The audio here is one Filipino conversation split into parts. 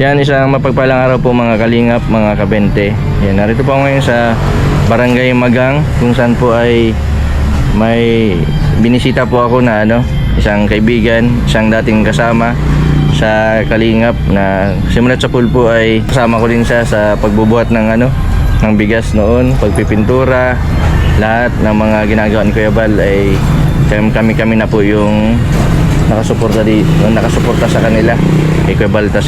Yan, isang mapagpalang araw po mga kalingap, mga kabente. Yan, narito po ngayon sa Barangay Magang, kung saan po ay may binisita po ako na ano, isang kaibigan, isang dating kasama sa kalingap na simulat sa pool po ay kasama ko din siya sa pagbubuhat ng ano, ng bigas noon, pagpipintura, lahat ng mga ginagawa ni Kuya Bal ay kami-kami na po yung nakasuporta di nakasuporta sa kanila kay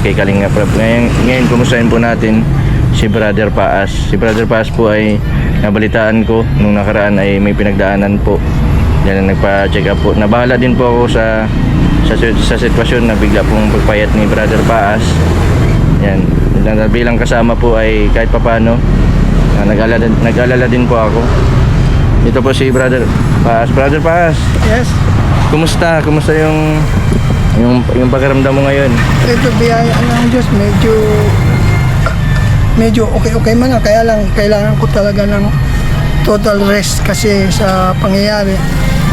kay Kalinga Prab. Ngayon, ngayon kumustahin po natin si Brother Paas. Si Brother Paas po ay nabalitaan ko nung nakaraan ay may pinagdaanan po. Yan ang nagpa-check up po. Nabahala din po ako sa sa, sa sitwasyon na bigla pong pagpayat ni Brother Paas. Yan. Bilang kasama po ay kahit papano na nag-alala, nag-alala din po ako. Ito po si Brother Paas. Brother Paas, Yes, Kumusta? Kumusta yung yung yung pakiramdam mo ngayon? ito biyaya ng Diyos, medyo medyo okay-okay man na, kaya lang kailangan ko talaga ng total rest kasi sa pangyayari.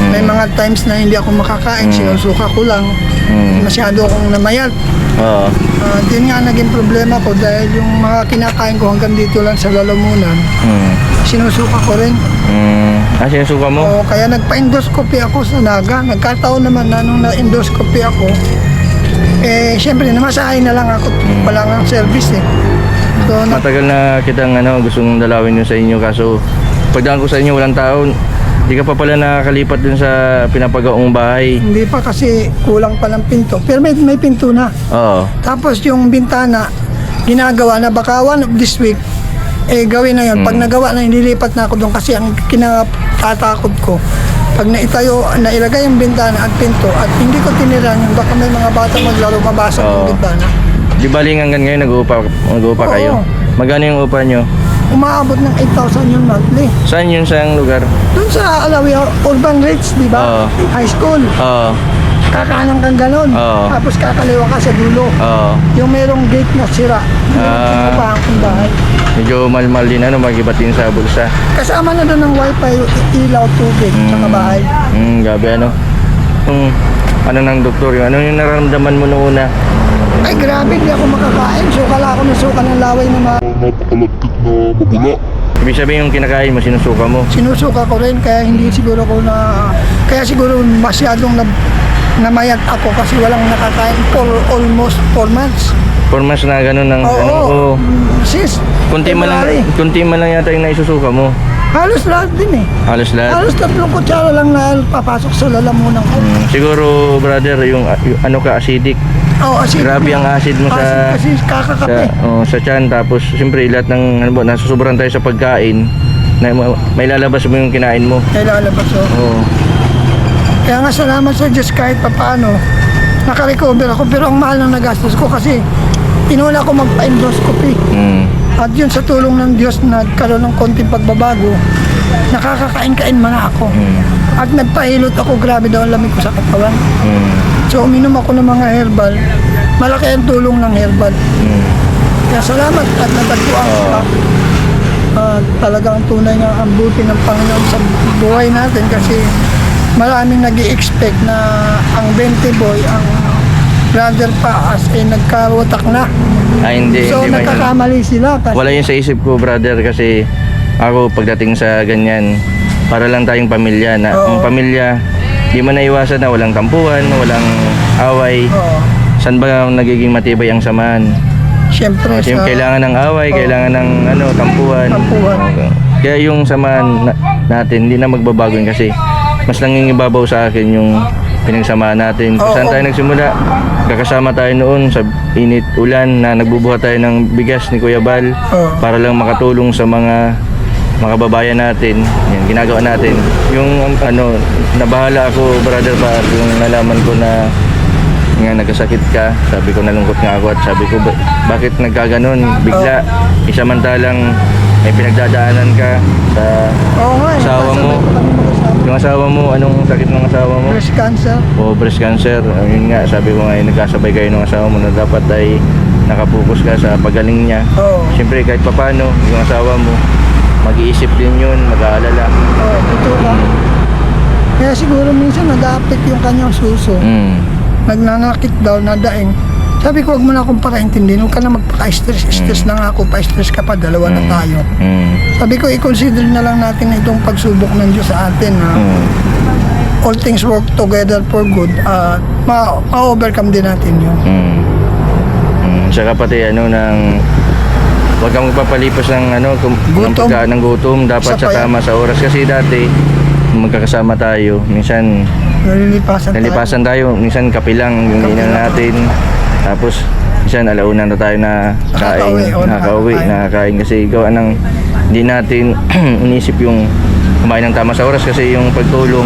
May mga times na hindi ako makakain, sinusuka ko lang. Mm. Masyado akong namayat. Oo. Uh, din nga naging problema ko dahil yung mga kinakain ko hanggang dito lang sa lalamunan, Mm. sinusuka ko rin. Mm. Ah, sinusuka mo? O, kaya nagpa-endoscopy ako sa Naga. Nagkataon naman na nung na-endoscopy ako, eh, syempre, namasahay na lang ako. Wala nga service eh. So, na, Matagal na kitang ano, gustong dalawin yun sa inyo kaso pagdaan ko sa inyo walang tao. Di ka pa pala nakakalipat dun sa pinapagaong bahay. hindi pa kasi kulang pa ng pinto. Pero may, may pinto na. Oo. Tapos yung bintana, ginagawa na baka one of this week, eh gawin na yun. Pag nagawa na, nililipat na ako doon kasi ang kinatatakot ko, pag naitayo, nailagay yung bintana at pinto at hindi ko tiniran yung baka may mga bata maglaro mabasag Oo. yung bintana. Di baling hanggang ngayon nag-uupa, nag-uupa Oo. kayo. Magkano yung upa nyo? Umaabot ng 8,000 yung monthly. Saan yun sa lugar? Doon sa Alawi Urban Ridge, di ba? Oo. High school. Oo. Kakanan kang ganon. Oo. Tapos kakaliwa ka sa dulo. Oo. Yung merong gate na sira. Ah. Uh, kong bahay. Medyo malmal din ano, magibat din sa bulsa. Kasama na doon ng wifi, ilaw, tubig, sa bahay. Hmm, gabi ano. Yung ano ng doktor, yung ano yung nararamdaman mo noong una? Ay grabe, di ako makakain. Sukal ako ng suka ng laway na mga napakalagkit na mabula. Ibig sabihin yung kinakain mo, sinusuka mo. sinusuka ko rin kaya hindi siguro ko na kaya siguro masyadong na, namayat ako kasi walang nakakain for almost 4 months. For months na ganun ng Oo. ano, oo. Sis, Kunti man lang, kunti man lang yata yung naisusuka mo. Halos lahat din eh. Halos lahat. Halos tatlong kutsara lang na papasok sa lalamunan ko. Hmm, siguro brother, yung, yung ano ka acidic. Oo, asin. Grabe ang acid mo sa Kasi sa kakakape. oh, sa tiyan tapos siyempre lahat ng ano ba nasusobran tayo sa pagkain na may lalabas mo yung kinain mo. Kaya lalabas oh. Oo. Kaya nga salamat sa Diyos kahit papaano nakarecover ako pero ang mahal ng nagastos ko kasi inuna ko magpa-endoscopy. Hmm. At yun sa tulong ng Diyos nagkaroon ng konting pagbabago, nakakakain-kain man ako. At nagpahilot ako, grabe daw ang lamig ko sa katawan. Hmm. So uminom ako ng mga herbal, malaki ang tulong ng herbal. Hmm. Kaya salamat at natagpuan ko ka. At talagang tunay nga ang buti ng Panginoon sa buhay natin kasi maraming nag expect na ang 20 boy, ang brother pa as ay nagkawatak na. Ah, hindi, So hindi nagkakamali sila kasi Wala yun sa isip ko, brother, kasi ako pagdating sa ganyan, para lang tayong pamilya na Oo. ang pamilya, di man naiwasan na walang tampuhan, walang away. Oo. Saan ba nagiging matibay ang samahan? Siyempre Kasi sa kailangan ng away, kailangan ng ano, tampuhan. Tampuhan. Oo. Kaya yung samahan na- natin, hindi na magbabago yun kasi mas nangingibabaw sa akin yung pinagsamahan natin. Kung Oo. saan tayo nagsimula, kakasama tayo noon sa init ulan na nagbubuhat tayo ng bigas ni Kuya Bal Oo. para lang makatulong sa mga mga kababayan natin. Yan, ginagawa natin. Yung ano, nabahala ako, brother pa, yung nalaman ko na nga nagkasakit ka, sabi ko nalungkot nga ako at sabi ko "Ba- bakit nagkaganon bigla isamantalang may pinagdadaanan ka sa Oo nga, eh, Asawa mo. yung asawa mo anong sakit ng asawa mo Breast cancer. o breast cancer ayun nga sabi ko nga eh, nagkasabay kayo ng asawa mo na dapat ay nakapokus ka sa pagaling niya Oo. Siyempre kahit papano, yung asawa mo, mag-iisip din yun, mag-aalala. Oo, ito ka. Kaya siguro minsan nag-affect yung kanyang suso. Mm. Nagnanakit daw na daing. Sabi ko, wag mo na akong para-intindihin. Huwag ka na magpaka-stress. Stress na nga ako. Pa-stress ka pa. Dalawa na tayo. Mm. Sabi ko, i-consider na lang natin itong pagsubok ng Diyos sa atin. Na Mm. all things work together for good. At ma- ma-overcome din natin yun. Mm. Mm. Saka pati ano ng Huwag kang magpapalipas ng ano kum, ng Gutom. pagkain ng gutom dapat sa yan. tama sa oras kasi dati magkakasama tayo minsan Nalilipasan tayo. nalipasan tayo minsan kape lang yung lang. natin tapos minsan alauna na tayo na kain nakakauwi nakakain. nakakain kasi gawa ng hindi natin inisip yung kumain ng tama sa oras kasi yung pagtulong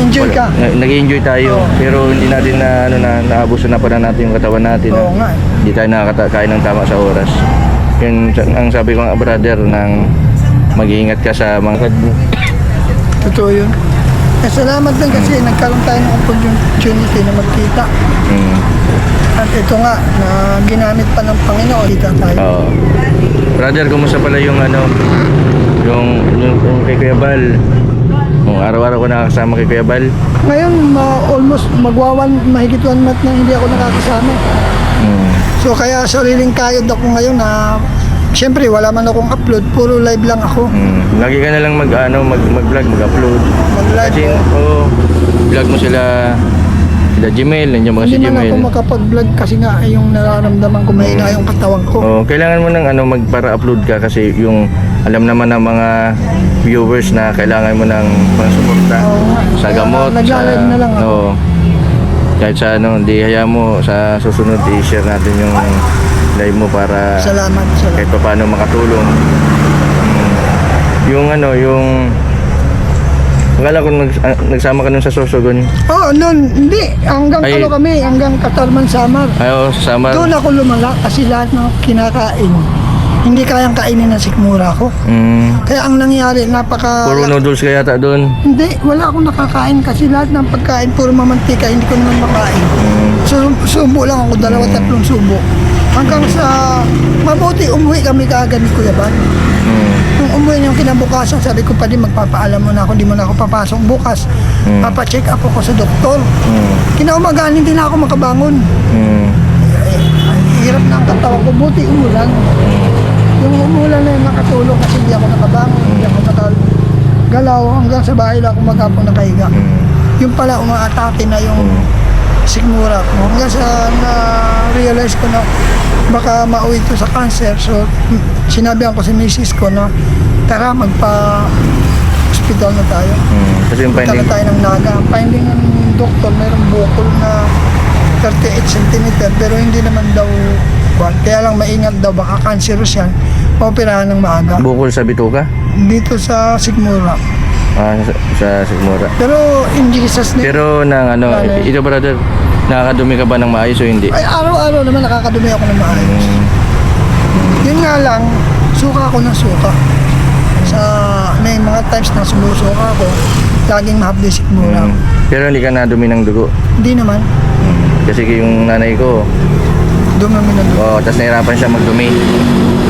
Enjoy wala- ka. na- nag-enjoy tayo Oo. pero hindi natin na ano na naabuso na pa na natin yung katawan natin Oo na nga. eh. hindi tayo nakakain ng tama sa oras yun ang sabi ko nga brother ng mag-iingat ka sa mga Totoo yun. Eh, salamat din kasi nagkaroon tayo ng opportunity na magkita. mm, At ito nga, na ginamit pa ng Panginoon, kita tayo. oo. brother kumusta pala yung ano yung, yung, yung kay Kuya Bal yung araw-araw ko nakakasama kay Kuya Bal Ngayon, ma- almost magwawan, mahigit one month na hindi ako nakakasama. mm, So kaya sariling kayod ako ngayon na Siyempre, wala man akong upload, puro live lang ako. mm, lagi ka na lang mag ano mag, mag-vlog mag-upload Mag-live kasi oh, vlog mo sila sila Gmail nandiyan mga si Hindi man Gmail ako makapag-vlog kasi nga ay yung nararamdaman ko, mahina yung katawan ko. Oh, kailangan mo ng ano magpara-upload ka kasi yung alam naman ng mga viewers na kailangan mo ng pangsuporta nga. sa gamot, nagla-live sa na lang ako. Oo. Kahit sa ano, di haya mo sa susunod i-share natin yung live mo para Salamat, kahit salamat. pa paano makatulong. Yung ano, yung Akala ko nag, ah, nagsama ka nun sa Sorsogon. Oo, oh, noon, hindi. Hanggang Ay. ano kami, hanggang Katarman Samar. Ayaw, sasama. Doon ako lumala kasi lahat ng kinakain, hindi kayang kainin ng sikmura ko. Mm. Kaya ang nangyari, napaka... Puro noodles kaya yata doon. Hindi, wala akong nakakain kasi lahat ng pagkain, puro mamantika, hindi ko naman makain. Mm. So, subo lang ako, dalawa, tatlong subo. Hanggang sa, mabuti umuwi kami kaagad ni Kuya Ban. Mm. Nung umuwi niyang kinabukasan, sabi ko pa din, magpapaalam mo na ako, di mo na ako papasok bukas. Mm. Papacheck up ako sa doktor. Mm. Kinaumagaan, hindi na ako makabangon. Mm. Eh, ang hirap na ang katawan ko, buti umulan. Yung umulan na yun, nakatulong kasi hindi ako nakabangon, hindi ako nakagalaw. Hanggang sa bahay lang ako maghapon nakahiga. Mm. Yung pala, umaatake na yung Mm. sigmura ko. Hanggang sa na-realize ko na baka mauwi ito sa cancer. So, mm, sinabihan ko si misis ko na tara, magpa hospital na tayo. Mm. Kasi yung finding, tayo ng naga. Finding ng doktor, mayroong bukol na 38 cm pero hindi naman daw kwan. Kaya lang maingat daw, baka cancerous yan. Maoperahan ng maaga. bukol sa bituka. Dito sa Sigmura. Ah, sa, sa Sigmura. Pero in Jesus name, Pero nang ano, Nanay. ito brother, nakakadumi ka ba ng maayos o hindi? ay araw-araw naman nakakadumi ako ng maayos. Mm. Yun nga lang, suka ako ng suka. Sa may mga times na sumusuka ako, laging mahapdi Sigmura. Mm. Pero hindi ka nadumi ng dugo. Hindi naman, Kasi yung nanay ko, dumami na dugo. oh, tapos nahirapan siya magdumi.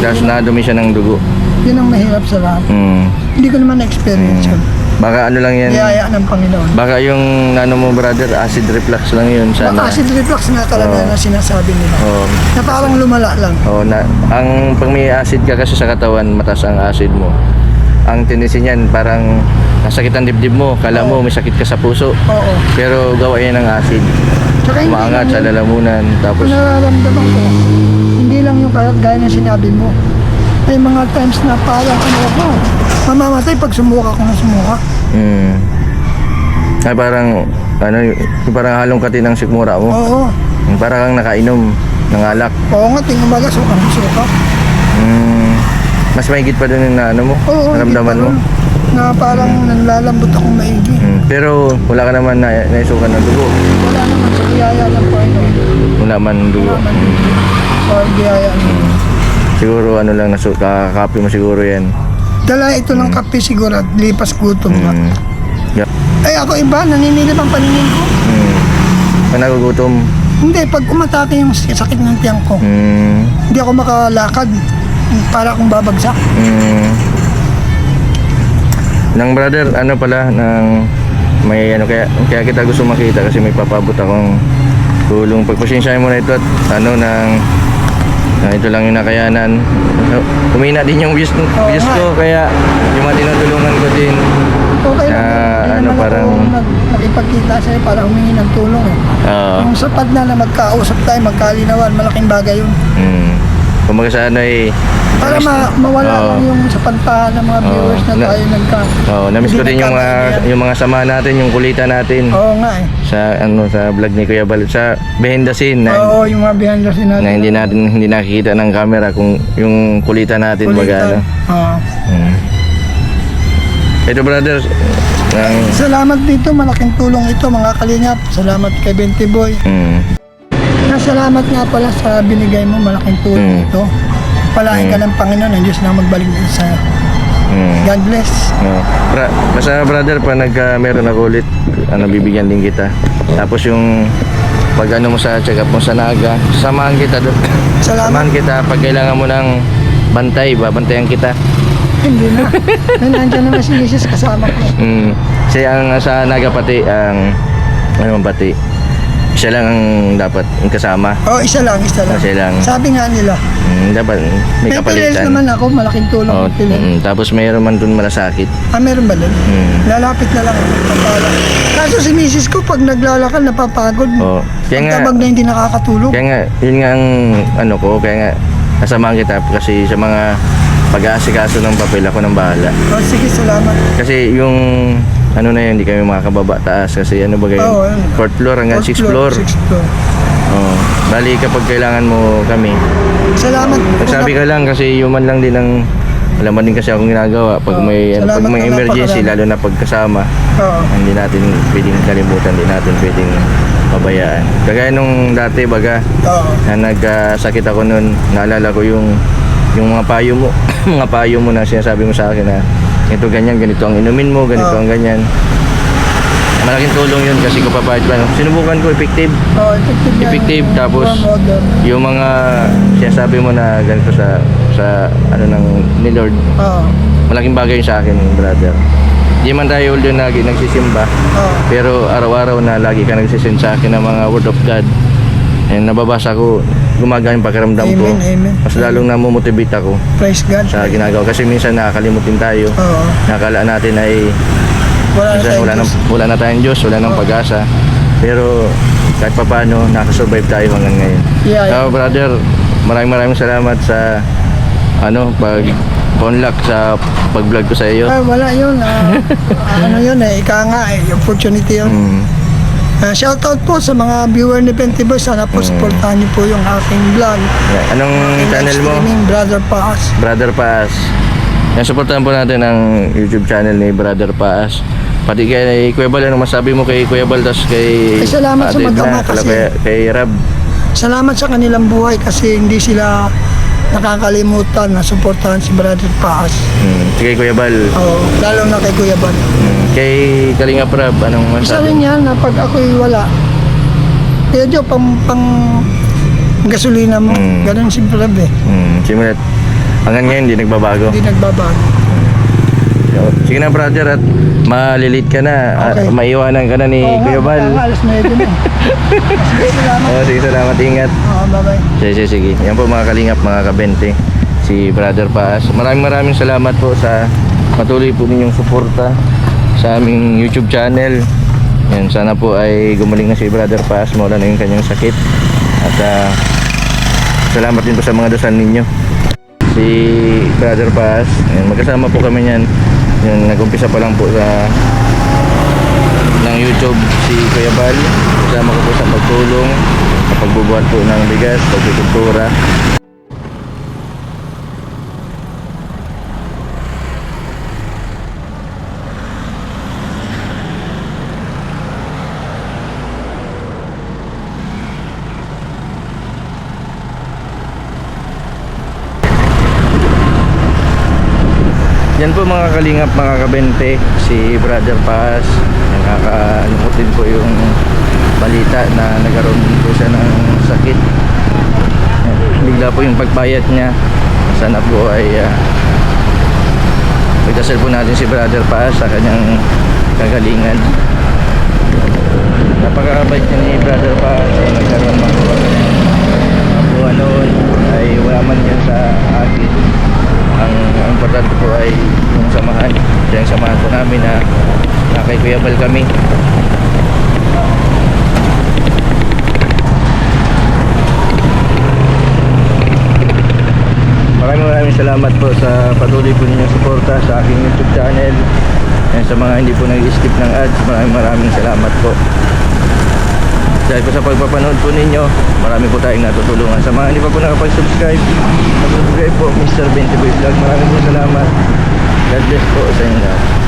Tapos nadumi siya ng dugo. Yun ang mahirap sa lahat. Mm. Hindi ko naman na-experience yun. Baka ano lang yan, Biyaya ng Panginoon. baka yung ano mo brother, acid reflux lang yun sana. Baka acid reflux nga talaga Oo. na sinasabi nila. Oh, Na parang lumala lang. oh, na, ang pag may acid ka kasi sa katawan, mataas ang acid mo. Ang tendency niyan parang nasakit ang dibdib mo, kala mo may sakit ka sa puso. Oo. Pero gawa yan ng acid. Tsaka hindi Umaangat lang sa yun. lalamunan. Tapos, nararamdaman ko, hindi lang yung kaya gaya ng sinabi mo. May mga times na parang ano ako, mamamatay pag sumuka ko na sumuka. mm, ay parang, ano, yung parang halong kati ng sikmura mo. Oo. Yung Parang kang nakainom ng alak. Oo nga, ting umaga, suka ng suka. Mm, mas mahigit pa yung na, ano mo, Oo, naramdaman mo. Na parang nanlalambot akong maigi. Mm, pero wala ka naman na naisukan ng dugo. Wala naman sa biyaya ng Panginoon. Wala man dugo. Wala man sa biyaya niya. siguro ano lang, nasu kakakapi mo siguro yan. Dala ito ng kape siguro at lipas gutom na. Mm, yeah. Ay ako iba, naninilip ang paningin ko. Mm. Pag nagugutom, Hindi, pag umatake yung sakit ng tiyan ko, mm, hindi ako makalakad. Para akong babagsak. mm. Nang brother, ano pala, nang may ano kaya kaya kita gusto makita kasi may papabot akong tulong pagpasensyahin mo na ito at ano nang na ito lang yung nakayanan kumina din yung views, views ko kaya yung mga tinutulungan ko din Okay lang. Na, Hindi ano, naman ako parang- nag- nakipagkita sa'yo para humingi ng tulong eh. ah Yung sapat na na magkausap tayo, magkalinawan, malaking bagay yun. mm, kumbaga sa ano eh Para ma mawala Oo. lang yung sa pantahan ng mga Oo. viewers na Na- tayo nagka... oh, namiss ko din yung mga yung mga sama natin yung kulitan natin Oo nga eh. sa ano sa vlog ni Kuya Bal sa behind the scene na, Oo, yung mga behind the scene natin. na hindi natin hindi nakikita ng camera kung yung kulitan natin baga ano. Oo. Mm. Ito brothers, ang Salamat dito, malaking tulong ito mga kalingap. Salamat kay Benti Boy. mm, Nasalamat nga pala sa binigay mo, malaking tulong Mm. ito. Palain ka ng Panginoon, ang Diyos na magbalik din sa'yo. mm. God bless. No. Bra, basta brother pa nagka meron ako ulit, ano bibigyan din kita. Tapos yung pag ano mo sa check up mo sa Naga, samahan kita doon. Salamat. Samahan kita pag kailangan mo ng bantay, babantayan kita. Hindi na. Nandiyan naman si Mrs. kasama ko. Mm. Kasi ang sa Naga pati ang ano man pati siya lang ang dapat ang kasama. Oh, isa lang, isa lang. Isa lang. Sabi nga nila, Mm, dapat may may kapalitan. naman ako, malaking tulong Oh, pills. mm, tapos mayroon man doon malasakit. Ah, meron ba doon? Mm. Lalapit na lang ako. Papala. Kaso si Mrs. ko, pag naglalakad, napapagod. Oh, kaya Ang nga tabag na hindi nakakatulog. Kaya nga, yun nga ang ano ko, kaya nga kasamahan kita kasi sa mga pag-aasikaso ng papel ako ng bahala. Oh, sige, salamat. Kasi yung ano na yun, hindi kami makakababa taas kasi ano ba Oo, kayo? yun. fourth floor hanggang sixth floor. Sixth floor. Oh. Bali kapag kailangan mo kami, Salamat. magsabi ka lang kasi human lang din ang alam mo din kasi akong ginagawa pag Oo, may ano, pag salamat may na emergency napakarami. lalo na pagkasama Oo. hindi natin pwedeng kalimutan hindi natin pwedeng pabayaan kagaya nung dati baga Oo. na nagkasakit ako noon, naalala ko yung yung mga payo mo, mga payo mo na sinasabi mo sa akin na ito ganyan, ganito ang inumin mo, ganito Oo. ang ganyan. Malaking tulong yun kasi kapapahit pa. no? Sinubukan ko effective. Oh, effective yan. Effective, tapos More modern. yung mga sinasabi mo na ganito sa sa ano ng ni Lord, Oo. malaking bagay yun sa akin, brother. Di man tayo although nag, nagsisimba, Oo. pero araw-araw na lagi ka nagsisend sa akin ng mga word of God. And nababasa ko, gumagana yung pakiramdam ko. Amen, amen. Mas lalong namomotivate ako Praise God. sa ginagawa. Kasi minsan nakakalimutin tayo. Oo. Nakakala natin ay Wala na minsan tayong wala, Diyos. wala na tayong Diyos, wala nang pag-asa. Pero kahit pa paano, nakasurvive tayo hanggang ngayon. Yeah, yeah. So, brother, maraming maraming salamat sa ano, pag unlock sa pag-vlog ko sa iyo. Ay, wala yun. ah, ano yun eh, ika nga eh, opportunity yun. Mm, Shoutout po sa mga viewer ni Penti Boy. Sana po supportahan niyo po yung aking vlog. yeah. Anong Aking Mm. channel mo? streaming, Brother Paas. Brother Paas. Yan, supportahan po natin ang YouTube channel ni Brother Paas. Pati kay Kuya Bal, ano masabi mo kay Kuya Bal, tas kay Ay, salamat sa kala kasi- kay, kay Rab. Salamat sa kanilang buhay kasi hindi sila nakakalimutan na supportahan si Brother Paas. Hmm. Kay Kuya Bal. Oh, lalo na kay Kuya Ban. Hmm. Kay Kalinga Prab, anong Isa masabi? rin yan na pag ako'y wala, kaya Diyo, pang, pang gasolina mo, Mm. ganun si Brad eh. Hmm. Simulat. Hanggang ngayon, hindi nagbabago. Hindi nagbabago. Sige na brother at malilit ka na. Okay. At maiwanan ka na ni Oo nga, Kuya Bal. baka alas 9 na. Sige, salamat. Oh, sige, salamat. Ingat. Oo, bye-bye. Sige, sige, sige. Yan po mga kalingap, mga kabente. Si Brother Paas. Maraming maraming salamat po sa patuloy po ninyong suporta sa aming YouTube channel. Yan, sana po ay gumaling na si Brother Paas. Mawala na yung kanyang sakit. At ah, salamat din po sa mga dasal ninyo. Si Brother Paas. Yan, magkasama po kami yan. Yan, nag-umpisa pa lang po sa ng YouTube si Kuya Bal. Kasama ko po sa pagtulong sa pagbubuhat po ng bigas, pagkukultura. Yan po mga kalingap, mga kabente, si Brother Paz. Nakakalungkot din po yung balita na nagkaroon po siya ng sakit. Bigla po yung pagbayat niya. Sana po ay uh, pagdasal po natin si Brother Paz sa kanyang kagalingan. napakabait niya ni brother pa sa nagkaroon ng mga kabuhan noon ay wala man yan sa akin ang, ang importante po ay yung samahan yung samahan po namin na na kay Kuya Bal kami Maraming maraming salamat po sa patuloy po ninyong suporta sa aking YouTube channel. And sa mga hindi po nag-skip ng ads, maraming maraming salamat po. Dahil po sa pagpapanood po ninyo, marami po tayong natutulungan. Sa mga hindi pa po nakapag-subscribe, subscribe po Mr. 20 Boy Vlog. Maraming po salamat. God bless po sa inyo lahat.